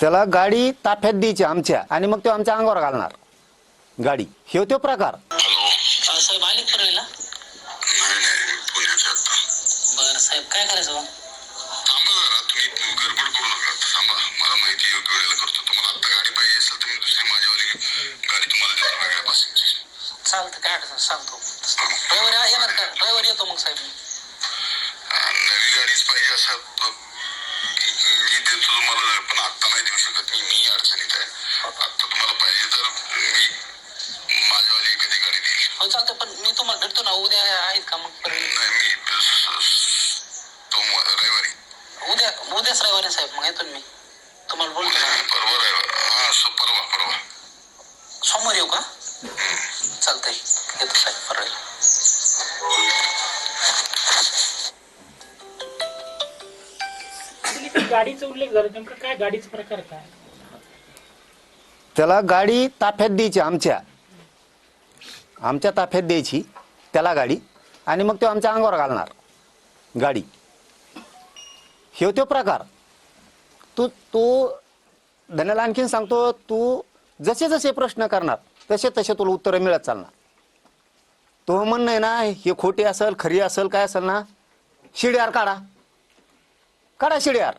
त्याला गाडी ताफ्यात द्यायची आमच्या आणि मग तो आमच्या अंगावर घालणार. गाडी. हे तो प्रकार. अ, साहेब आले बरं साहेब काय करायचं मग? चालतं. काय अडचण? नाही, सांगतो ड्रायव्हर येणार का ड्रायव्हर येतो मग साहेब तुम्हाला पाहिजे तर मी माझ्यावाली एखादी गाडी देईल. हो चालतं पण मी तुम्हाला भेटतो ना उद्या आहेत का मग? नाही मी स- स- सोमवार रविवारी. उद्या उद्याच रविवारी साहेब मग येतो ना मी. तुम्हाला बोलतो ना. परवा रविवार हा सो परवा परवा. सोमवार येऊ का? चालतंय येतो साहेब गाडीचा उल्लेख झाला नेमकं काय गाडीचा प्रकार काय त्याला गाडी ताफ्यात द्यायची आमच्या. आमच्या ताफ्यात द्यायची त्याला गाडी आणि मग तो आमच्या अंगावर घालणार गाडी. हे तो प्रकार. तू तू धन्याला आणखीन सांगतो तू जसे जसे प्रश्न करणार तसे तसे तुला उत्तरं मिळत चालणार. तो म्हणणं आहे ना हे खोटी असेल खरी असेल काय असेल ना शिड्यार काढा. काढा शिड्यार.